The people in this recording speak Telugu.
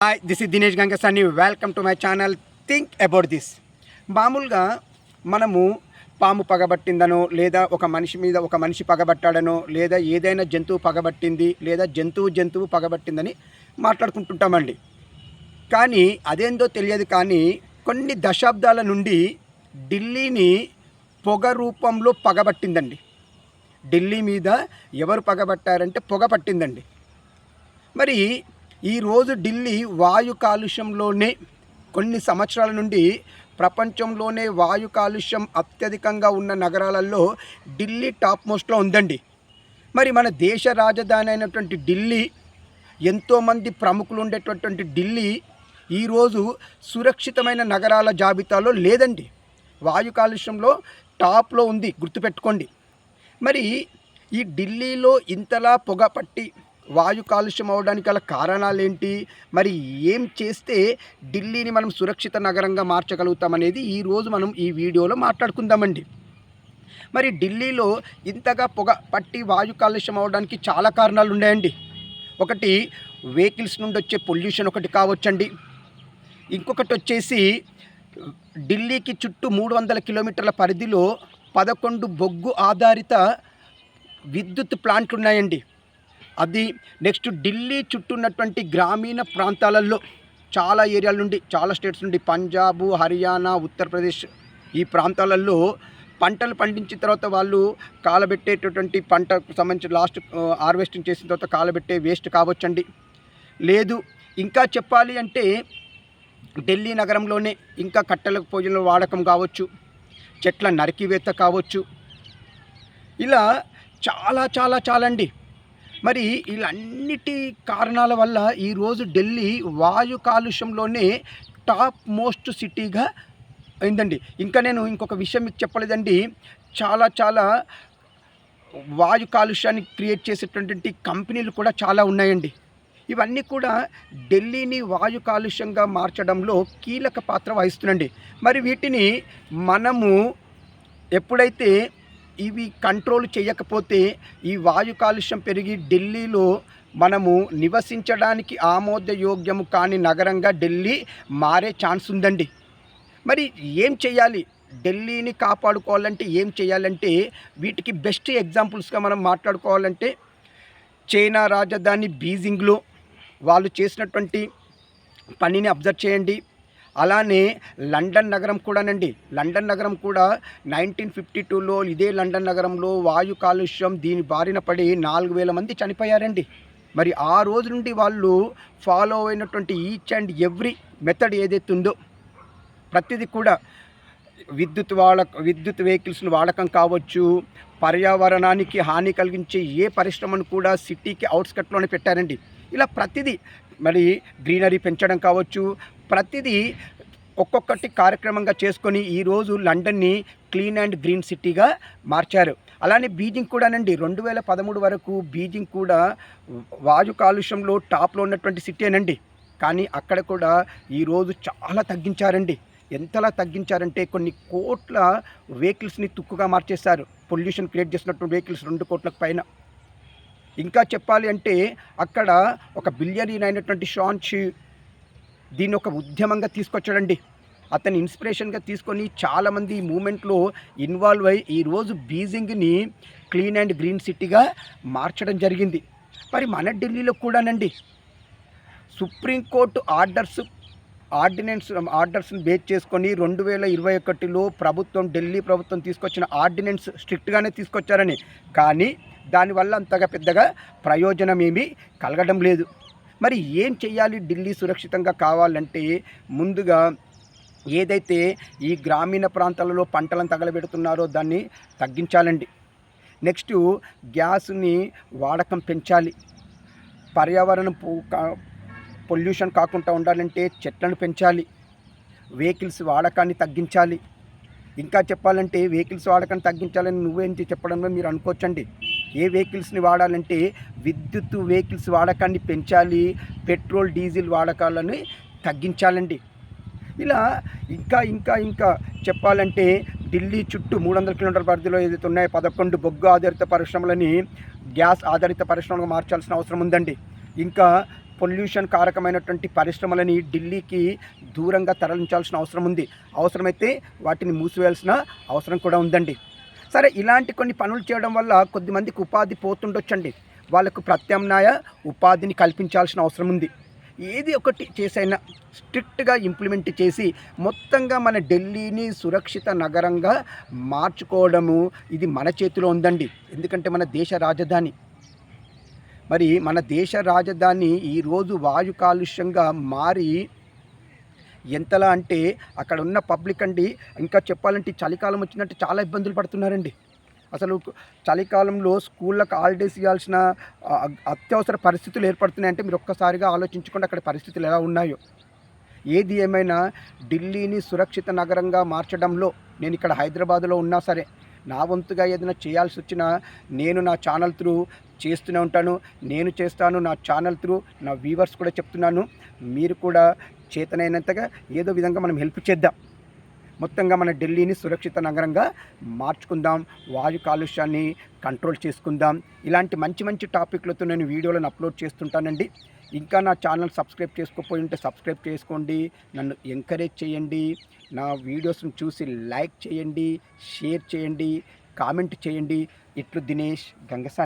Hi this is Dinesh Gangasani welcome to my channel think about this మామూలుగా మనము పాము పగబట్టిందనో లేదా ఒక మనిషి మీద ఒక మనిషి పగబట్టాడనో లేదా ఏదైనా జంతువు పగబట్టింది లేదా జంతువు జంతువు పగబట్టిందని మాట్లాడుకుంటుంటామండి. కానీ అదేందో తెలియదు కానీ కొన్ని దశాబ్దాల నుండి ఢిల్లీని పొగ రూపంలో పగబట్టిందండి. ఢిల్లీ మీద ఎవరు పగబట్టారంటే పొగ పట్టిందండి. మరి ఈరోజు ఢిల్లీ వాయు కాలుష్యంలోనే కొన్ని సంవత్సరాల నుండి ప్రపంచంలోనే వాయు కాలుష్యం అత్యధికంగా ఉన్న నగరాలలో ఢిల్లీ టాప్ మోస్ట్లో ఉందండి. మరి మన దేశ రాజధాని అయినటువంటి ఢిల్లీ ఎంతోమంది ప్రముఖులు ఉండేటటువంటి ఢిల్లీ ఈరోజు సురక్షితమైన నగరాల జాబితాలో లేదండి. వాయు కాలుష్యంలో టాప్లో ఉంది గుర్తుపెట్టుకోండి. మరి ఈ ఢిల్లీలో ఇంతలా పొగ పట్టి వాయు కాలుష్యం అవడానికి గల కారణాలు ఏంటి మరి ఏం చేస్తే ఢిల్లీని మనం సురక్షిత నగరంగా మార్చగలుగుతామనేది ఈరోజు మనం ఈ వీడియోలో మాట్లాడుకుందామండి. మరి ఢిల్లీలో ఇంతగా పొగ పట్టి వాయు కాలుష్యం అవడానికి చాలా కారణాలు ఉన్నాయండి. ఒకటి వెహికల్స్ నుండి వచ్చే పొల్యూషన్ ఒకటి కావచ్చండి. ఇంకొకటి వచ్చేసి ఢిల్లీకి చుట్టూ మూడు వందల కిలోమీటర్ల పరిధిలో పదకొండు బొగ్గు ఆధారిత విద్యుత్ ప్లాంట్లు ఉన్నాయండి. అది నెక్స్ట్ ఢిల్లీ చుట్టూ ఉన్నటువంటి గ్రామీణ ప్రాంతాలలో చాలా ఏరియాల నుండి చాలా స్టేట్స్ నుండి పంజాబ్ హర్యానా ఉత్తరప్రదేశ్ ఈ ప్రాంతాలలో పంటలు పండించిన తర్వాత వాళ్ళు కాలబెట్టేటటువంటి పంటకు సంబంధించి లాస్ట్ హార్వెస్టింగ్ చేసిన తర్వాత కాలబెట్టే వేస్ట్ కావచ్చండి. లేదు ఇంకా చెప్పాలి అంటే ఢిల్లీ నగరంలోనే ఇంకా కట్టెల పూజల వాడకం కావచ్చు చెట్ల నరికివేత కావచ్చు. ఇలా చాలా చాలా చాలా అండి. మరి వీళ్ళన్నిటి కారణాల వల్ల ఈరోజు ఢిల్లీ వాయు కాలుష్యంలోనే టాప్ మోస్ట్ సిటీగా అయిందండి. ఇంకా నేను ఇంకొక విషయం మీకు చెప్పలేదండి. చాలా చాలా వాయు కాలుష్యాన్ని క్రియేట్ చేసేటటువంటి కంపెనీలు కూడా చాలా ఉన్నాయండి. ఇవన్నీ కూడా ఢిల్లీని వాయు కాలుష్యంగా మార్చడంలో కీలక పాత్ర వహిస్తుందండి మరి వీటిని మనము ఎప్పుడైతే ఇవి కంట్రోల్ చేయకపోతే ఈ వాయు కాలుష్యం పెరిగి ఢిల్లీలో మనము నివసించడానికి ఆమోదయోగ్యము కాని నగరంగా ఢిల్లీ మారే ఛాన్స్ ఉందండి. మరి ఏం చేయాలి? ఢిల్లీని కాపాడుకోవాలంటే ఏం చేయాలంటే వీటికి బెస్ట్ ఎగ్జాంపుల్స్గా మనం మాట్లాడుకోవాలంటే చైనా రాజధాని బీజింగ్లో వాళ్ళు చేసినటువంటి పనిని అబ్జర్వ్ చేయండి. అలానే లండన్ నగరం కూడానండి. లండన్ నగరం కూడా నైన్టీన్ ఫిఫ్టీ టూలో ఇదే లండన్ నగరంలో వాయు కాలుష్యం దీని బారిన పడి నాలుగు వేల మంది చనిపోయారండి. మరి ఆ రోజు నుండి వాళ్ళు ఫాలో అయినటువంటి ఈచ్ అండ్ ఎవ్రీ మెథడ్ ఏదైతే ఉందో ప్రతిదీ కూడా విద్యుత్ వాడ విద్యుత్ వెహికల్స్ను వాడకం కావచ్చు పర్యావరణానికి హాని కలిగించే ఏ పరిశ్రమను కూడా సిటీకి అవుట్స్కట్లోనే పెట్టారండి. ఇలా ప్రతిదీ మరి గ్రీనరీ పెంచడం కావచ్చు ప్రతిదీ ఒక్కొక్కటి కార్యక్రమంగా చేసుకొని ఈరోజు లండన్ని క్లీన్ అండ్ గ్రీన్ సిటీగా మార్చారు. అలానే బీజింగ్ కూడానండి రెండు వేల పదమూడు వరకు బీజింగ్ కూడా వాయు కాలుష్యంలో టాప్లో ఉన్నటువంటి సిటీనండి కానీ అక్కడ కూడా ఈరోజు చాలా తగ్గించారండి. ఎంతలా తగ్గించారంటే కొన్ని కోట్ల వెహికల్స్ని తుక్కుగా మార్చేశారు. పొల్యూషన్ క్రియేట్ చేసినటువంటి వెహికల్స్ రెండు కోట్లకు పైన. ఇంకా చెప్పాలి అంటే అక్కడ ఒక బిలియనీర్ అయినటువంటి షాన్షి దీన్ని ఒక ఉద్యమంగా తీసుకొచ్చాడండి. అతని ఇన్స్పిరేషన్గా తీసుకొని చాలామంది ఈ మూమెంట్లో ఇన్వాల్వ్ అయ్యి ఈరోజు బీజింగ్ని క్లీన్ అండ్ గ్రీన్ సిటీగా మార్చడం జరిగింది. మరి మన ఢిల్లీలో కూడానండి. సుప్రీంకోర్టు ఆర్డర్స్ ఆర్డినెన్స్ ఆర్డర్స్ని బేస్ చేసుకొని రెండు వేల ఇరవై ఒకటిలో ప్రభుత్వం ఢిల్లీ ప్రభుత్వం తీసుకొచ్చిన ఆర్డినెన్స్ స్ట్రిక్ట్గానే తీసుకొచ్చారని. కానీ దానివల్ల అంతగా పెద్దగా ప్రయోజనం ఏమీ కలగడం లేదు. మరి ఏం చేయాలి ఢిల్లీ సురక్షితంగా కావాలంటే ముందుగా ఏదైతే ఈ గ్రామీణ ప్రాంతాలలో పంటలను తగలబెడుతున్నారో దాన్ని తగ్గించాలండి. నెక్స్ట్ గ్యాస్ని వాడకం పెంచాలి. పర్యావరణం పొల్యూషన్ కాకుండా ఉండాలంటే చెట్లను పెంచాలి. వెహికల్స్ వాడకాన్ని తగ్గించాలి. ఇంకా చెప్పాలంటే వెహికల్స్ వాడకాన్ని తగ్గించాలని నువ్వేంటి చెప్పడంలో మీరు అనుకోవచ్చండి. ఏ వెహికల్స్ని వాడాలంటే విద్యుత్ వెహికల్స్ వాడకాన్ని పెంచాలి పెట్రోల్ డీజిల్ వాడకాలను తగ్గించాలండి. ఇలా ఇంకా ఇంకా ఇంకా చెప్పాలంటే ఢిల్లీ చుట్టూ మూడు వందల కిలోమీటర్ల పరిధిలో ఏదైతే ఉన్నాయో పదకొండు బొగ్గు ఆధారిత పరిశ్రమలని గ్యాస్ ఆధారిత పరిశ్రమలుగా మార్చాల్సిన అవసరం ఉందండి. ఇంకా పొల్యూషన్ కారకమైనటువంటి పరిశ్రమలని ఢిల్లీకి దూరంగా తరలించాల్సిన అవసరం ఉంది. అవసరమైతే వాటిని మూసివేయాల్సిన అవసరం కూడా ఉందండి. సరే ఇలాంటి కొన్ని పనులు చేయడం వల్ల కొద్దిమందికి ఉపాధి పోతుండొచ్చండి. వాళ్ళకు ప్రత్యామ్నాయ ఉపాధిని కల్పించాల్సిన అవసరం ఉంది. ఏది ఒకటి చేసైనా స్ట్రిక్ట్గా ఇంప్లిమెంట్ చేసి మొత్తంగా మన ఢిల్లీని సురక్షిత నగరంగా మార్చుకోవడము ఇది మన చేతిలో ఉందండి. ఎందుకంటే మన దేశ రాజధాని. మరి మన దేశ రాజధాని ఈరోజు వాయు కాలుష్యంగా మారి ఎంతలా అంటే అక్కడ ఉన్న పబ్లిక్ అండి ఇంకా చెప్పాలంటే చలికాలం వచ్చినట్టు చాలా ఇబ్బందులు పడుతున్నారండి. అసలు చలికాలంలో స్కూళ్ళకు హాలిడేస్ ఇవ్వాల్సిన అత్యవసర పరిస్థితులు ఏర్పడుతున్నాయంటే మీరు ఒక్కసారిగా ఆలోచించుకోండి అక్కడ పరిస్థితులు ఎలా ఉన్నాయో. ఏది ఏమైనా ఢిల్లీని సురక్షిత నగరంగా మార్చడంలో నేను ఇక్కడ హైదరాబాద్లో ఉన్నా సరే నా వంతుగా ఏదైనా చేయాల్సి వచ్చినా నేను నా ఛానల్ త్రూ చేస్తూనే ఉంటాను. నేను చేస్తాను నా ఛానల్ త్రూ నా వ్యూవర్స్ కూడా చెప్తున్నాను. మీరు కూడా చేతనైనంతగా ఏదో విధంగా మనం హెల్ప్ చేద్దాం. మొత్తంగా మన ఢిల్లీని సురక్షిత నగరంగా మార్చుకుందాం. వాయు కాలుష్యాన్ని కంట్రోల్ చేసుకుందాం. ఇలాంటి మంచి మంచి టాపిక్లతో నేను వీడియోలను అప్లోడ్ చేస్తుంటానండి. ఇంకా నా ఛానల్ సబ్స్క్రైబ్ చేసుకోకపోయి ఉంటే సబ్స్క్రైబ్ చేసుకోండి. నన్ను ఎంకరేజ్ చేయండి. నా వీడియోస్ని చూసి లైక్ చేయండి. షేర్ చేయండి. కామెంట్ చేయండి. ఇట్లు దినేష్ గంగసా